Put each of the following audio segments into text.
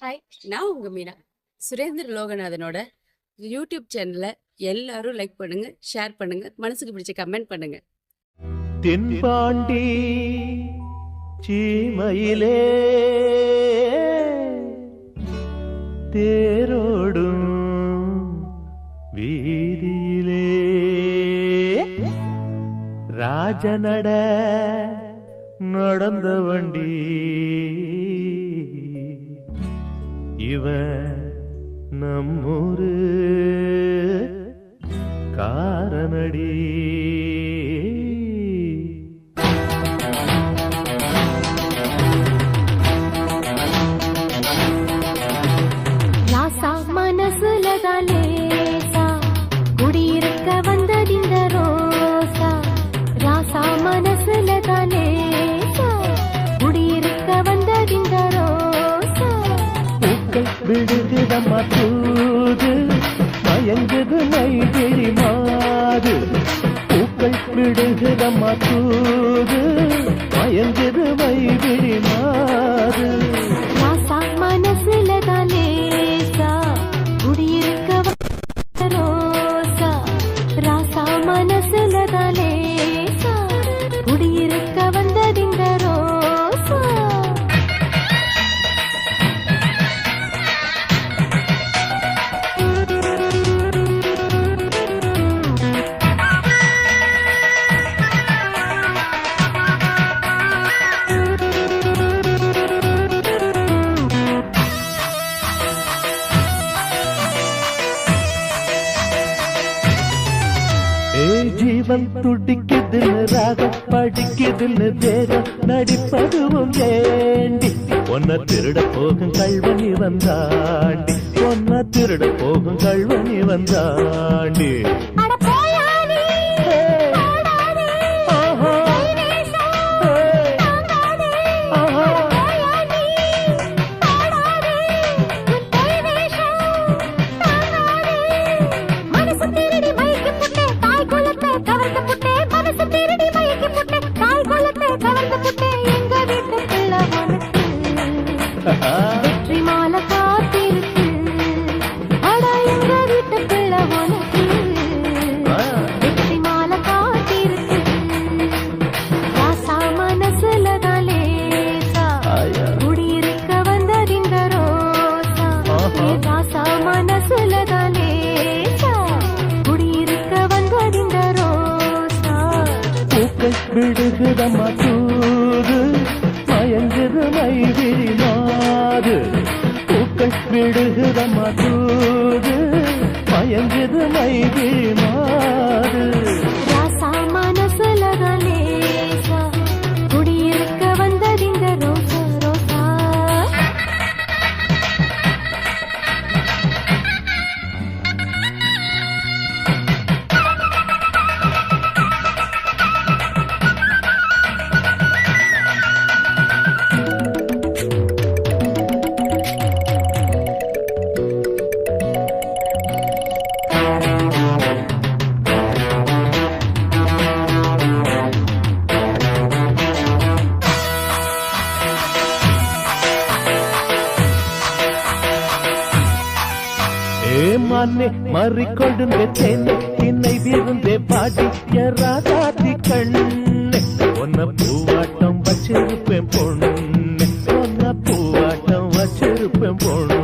Hi நான் உங்க Meena. Surendra லோகநாதனோட YouTube சேனலை எல்லாரும் லைக் பண்ணுங்க ஷேர் பண்ணுங்க மனசுக்கு பிடிச்ச கமெண்ட் பண்ணுங்க. தென்பாண்டி சீமையிலே தேரோடும் வீதியிலே ராஜநட நடந்த வண்டி இவ நம்மூரு காரணடி. பூக்கள் தூது மயங்குது மைதிரி மாது. பூக்கள் விடுகுதம்மா தூது மயங்குது மைதிரி மாது. ஜீவன் துடிக்குதுன்னு ராகம் படிக்குதுன்னு தேகம் நடிப்பதுவும் வேண்டி. ஒன்ன திருட போகும் கல்வனி வந்தாண்டி. ஒன்ன திருட போகும் கல்வனி வந்தாண்டி. வெற்றி மாலை காத்திருக்கு. அட எங்க வீட்டு பிள்ளை உனக்கு வெற்றி மாலை காத்திருக்கு. ராசா மனசுல தான் லேசா ஆயா. குடியிருக்க வந்ததிந்த ரோசா. ராசா மனசுல தான் லேசா குடியிருக்க வந்ததிந்த ரோசா. பூக்கள் விடுகுதம்மா தூது மயங்குது மைதிரி பூக்கள் விடுகுதம்மா தூது மயங்குது மைதிரி மானே மண்ணே மறிக்கொழுந்தே தேனே திண்ணை விருந்தே பாடி எறாதாதி கண்ணே. ஒன்ன பூவாட்டம் வச்சிருப்பேன் பொண்ணு ஒன்ன பூவாட்டம் வச்சிருப்பேன் பொண்ணு.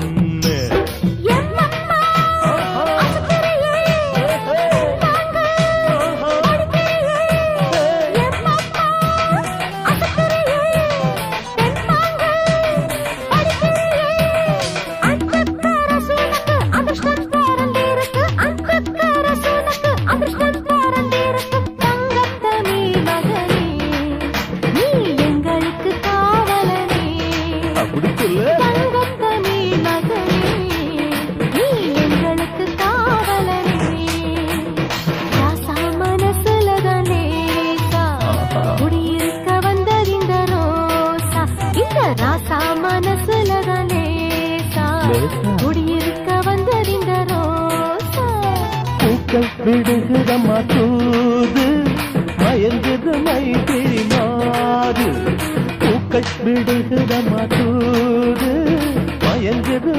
மயக்கம் விடுகிறம்மா தூது மயங்குது மைத்திரி மாது. பூக்கள் விடுகிறம்மா தூது மயங்குது